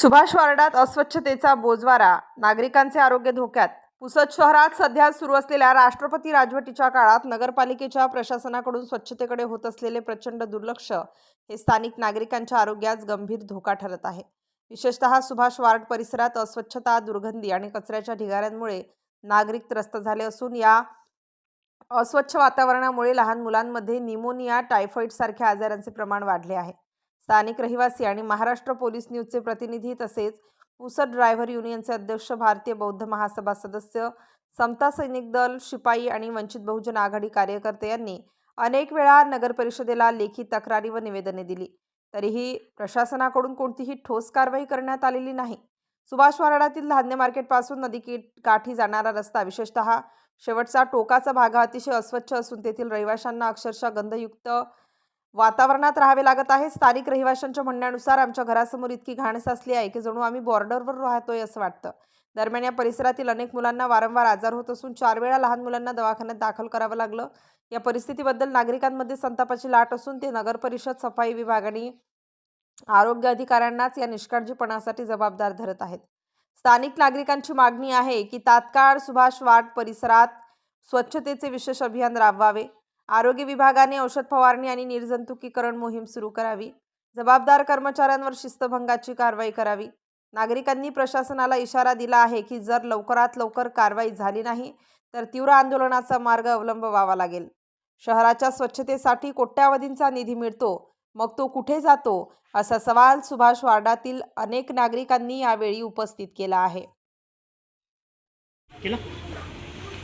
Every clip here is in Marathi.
सुभाष वार्डात अस्वच्छतेचा बोजवारा. नागरिकांचे आरोग्य धोक्यात. पुसद शहरात सध्या सुरू असलेल्या राष्ट्रपती राजवटीच्या काळात नगरपालिकेच्या प्रशासनाकडून स्वच्छतेकडे होत असलेले प्रचंड दुर्लक्ष हे स्थानिक नागरिकांच्या आरोग्यास गंभीर धोका ठरत आहे. विशेषतः सुभाष वार्ड परिसरात अस्वच्छता दुर्गंधी आणि कचऱ्याच्या ढिगाऱ्यांमुळे नागरिक त्रस्त झाले असून या अस्वच्छ वातावरणामुळे लहान मुलांमध्ये निमोनिया टायफॉईड सारख्या आजारांचे प्रमाण वाढले आहे. स्थानिक रहिवासी आणि महाराष्ट्र पोलीस न्यूजचे प्रतिनिधी तसेच पुसद ड्रायव्हर युनियनचे अध्यक्ष भारतीय बौद्ध महासभा सदस्य समता सैनिक दल शिपाई आणि वंचित बहुजन आघाडी कार्यकर्ते यांनी अनेक वेळा नगर परिषदेला लेखी तक्रारी व निवेदने दिली. तरीही प्रशासनाकडून कोणतीही ठोस कारवाई करण्यात आलेली नाही. सुभाष वार्डातील धान्य मार्केटपासून नदी की काठी जाणारा रस्ता विशेषतः शेवटचा टोकाचा भाग हा अतिशय अस्वच्छ असून तेथील रहिवाशांना अक्षरशः गंधयुक्त वातावरणात राहावे लागत आहे. स्थानिक रहिवाशांच्या म्हणण्यानुसार आमच्या घरासमोर इतकी घाण साचली आहे की जणू आम्ही बॉर्डरवर राहतोय असं वाटतं. दरम्यान या परिसरातील अनेक मुलांना वारंवार आजार होत असून चार वेळा लहान मुलांना दवाखान्यात दाखल करावं लागलं. या परिस्थितीबद्दल नागरिकांमध्ये संतापाची लाट असून ते नगर परिषद सफाई विभाग आणि आरोग्य अधिकाऱ्यांनाच या निष्काळजीपणासाठी जबाबदार धरत आहेत. स्थानिक नागरिकांची मागणी आहे की तात्काळ सुभाष वाट परिसरात स्वच्छतेचे विशेष अभियान राबवावे. आरोग्य विभागाने औषध फवारणी आणि निर्जंतुकीकरण मोहीम सुरू करावी. जबाबदार कर्मचाऱ्यांवर शिस्तभंगाची कारवाई करावी. नागरिकांनी प्रशासनाला इशारा दिला आहे की जर लवकरात लवकर कारवाई झाली नाही तर तीव्र आंदोलनाचा मार्ग अवलंबवावा लागेल. शहराच्या स्वच्छतेसाठी कोट्यावधींचा निधी मिळतो. मग तो कुठे जातो? असा सवाल सुभाष वार्डातील अनेक नागरिकांनी यावेळी उपस्थित केला आहे.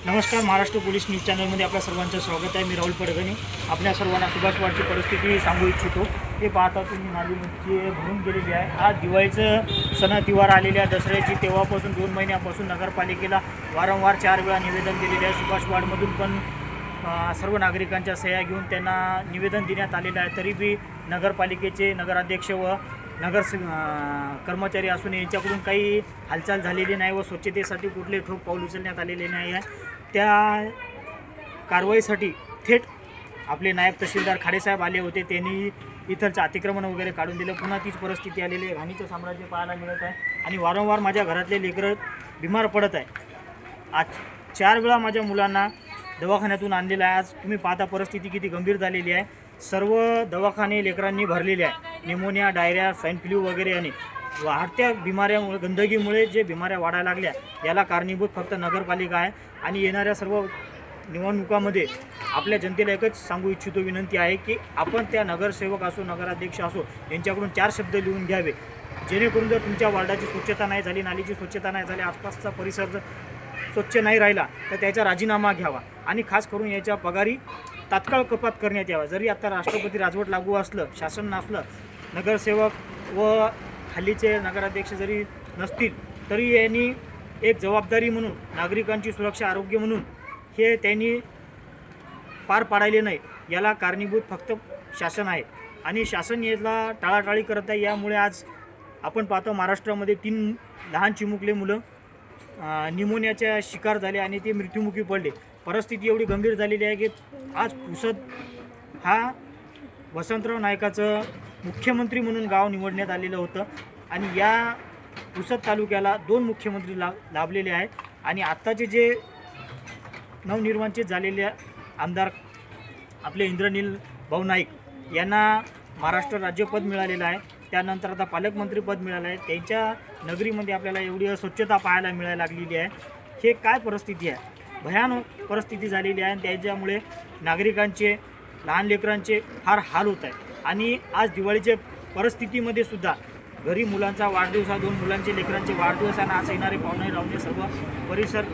नमस्कार महाराष्ट्र पोलीस न्यूज चॅनलमध्ये आपल्या सर्वांचं स्वागत आहे. मी राहुल पडगणे आपल्या सर्वांना सुभाषवाडची परिस्थिती सांगू इच्छितो. हे पाहता तुम्ही नाली म्हणजे भरून गेलेली आहे. आज दिवाळीचं सण तिवार आलेल्या दसऱ्याची. तेव्हापासून दोन महिन्यापासून नगरपालिकेला वारंवार चार वेळा निवेदन दिलेले आहे. सुभाष वाडमधून पण सर्व नागरिकांच्या सह्या घेऊन त्यांना निवेदन देण्यात आलेलं आहे. तरी बी नगरपालिकेचे नगराध्यक्ष व नगर कर्मचारी असून यांच्याकडून काही हालचाल झालेली नाही व स्वच्छतेसाठी कुठले ठोक पाऊल उचलण्यात आलेले नाही आहे. त्या कारवाईसाठी थेट आपले नायब तहसीलदार खाडेसाहेब आले होते. त्यांनी इथलचं अतिक्रमण वगैरे काढून दिलं. पुन्हा तीच परिस्थिती आलेली आहे. घाणीचं साम्राज्य पाहायला मिळत आहे. आणि वारंवार माझ्या घरातले लेकरं बिमार पडत आहे. आज चार वेळा माझ्या मुलांना दवाखान्यातून आणलेलं आहे. आज तुम्ही पाहता परिस्थिती किती गंभीर झालेली आहे. सर्व दवाखाने लेकरांनी भरलेले आहे. निमोनिया डायरिया स्वाईन फ्लू वगैरे आणि वाढत्या बिमाऱ्यामुळे गंदगीमुळे जे बिमाऱ्या वाढायला लागल्या याला कारणीभूत फक्त नगरपालिका आहे. आणि येणाऱ्या सर्व निवडणुकामध्ये आपल्या जनतेला एकच सांगू इच्छितो विनंती आहे की आपण त्या नगरसेवक असो नगराध्यक्ष असो यांच्याकडून चार शब्द लिहून घ्यावे. जेणेकरून जर तुमच्या वार्डाची स्वच्छता नाही झाली नालीची स्वच्छता नाही झाली आसपासचा परिसर जर स्वच्छ नाही राहिला तर त्याचा राजीनामा घ्यावा. आणि खास करून याच्या पगारी तात्काळ कपात करण्यात यावा. जरी आता राष्ट्रपती राजवट लागू असलं शासन नसलं नगरसेवक व हल्लीचे नगराध्यक्ष जरी नसतील तरी यांनी एक जबाबदारी म्हणून नागरिकांची सुरक्षा आरोग्य म्हणून हे त्यांनी पार पाडायले नाही. याला कारणीभूत फक्त शासन आहे. आणि शासन याला टाळाटाळी करत आहे. यामुळे आज आपण पाहतो महाराष्ट्रामध्ये तीन लहान चिमुकले मुलं निमोनियाच्या शिकार झाले आणि ते मृत्युमुखी पडले. परिस्थिती एवढी गंभीर झालेली आहे की आज पुसद हा वसंतराव नायकाचं मुख्यमंत्री म्हणून गाव निवडण्यात आलेलं होतं. आणि या पुसद तालुक्याला दोन मुख्यमंत्री ला लाभलेले आहेत. आणि आत्ताचे जे नवनिर्माणचे झालेले आमदार आपले इंद्रनील भाऊ नाईक यांना महाराष्ट्र राज्यपद मिळालेलं आहे. त्यानंतर आता पालकमंत्रीपद मिळालं आहे. त्यांच्या नगरीमध्ये आपल्याला एवढी अस्वच्छता पाहायला मिळायला लागलेली आहे. हे काय परिस्थिती आहे? भयानक परिस्थिती झालेली आहे आणि त्याच्यामुळे नागरिकांचे लहान लेकरांचे फार हाल होत आहेत. आणि आज दिवाळीच्या परिस्थितीमध्ये सुद्धा घरी मुलांचा वाढदिवस हा दोन मुलांचे लेकरांचे वाढदिवस आणि आज येणारे पाहुणे रावणे सर्व परिसर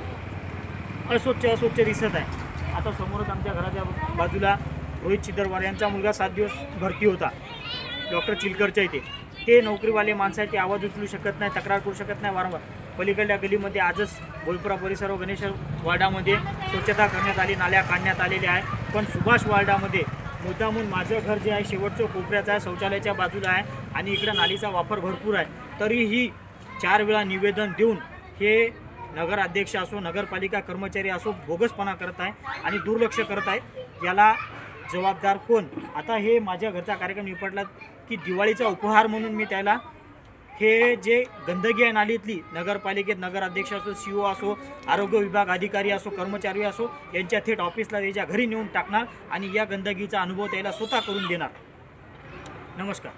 अस्वच्छ अस्वच्छ दिसत आहे. आता समोरच आमच्या घराच्या बाजूला रोहित चिदरवार यांचा मुलगा सात दिवस भरती होता. डॉक्टर चिलकरच्या इथे. ते नोकरीवाले माणसं आहेत ते आवाज उचलू शकत नाही तक्रार करू शकत नाही वारंवार. पलीकडल्या गलीमध्ये आजच बोलपुरा परिसर व गणेश वार्डामध्ये स्वच्छता करण्यात आली नाल्या काढण्यात आलेल्या आहे पण सुभाष वार्डामध्ये मुद्दामून माझं घर जे आहे शेवटचं कोपऱ्याचं आहे शौचालयाच्या बाजूला आहे आणि इकडं नालीचा वापर भरपूर आहे. तरीही चार वेळा निवेदन देऊन हे नगराध्यक्ष असो नगरपालिका कर्मचारी असो बोगसपणा करत आहे आणि दुर्लक्ष करत आहे. याला जबाबदार कोण? आता हे माझ्या घरचा कार्यक्रम निपटला की दिवाळीचा उपहार म्हणून मी त्याला हे जे गंदगी आहे नालीतली नगरपालिकेत नगराध्यक्ष असो सी ओ असो आरोग्य विभाग अधिकारी असो कर्मचारी असो यांच्या थेट ऑफिसला त्याच्या घरी नेऊन टाकणार आणि या गंदगीचा अनुभव त्याला स्वतः करून देणार. नमस्कार.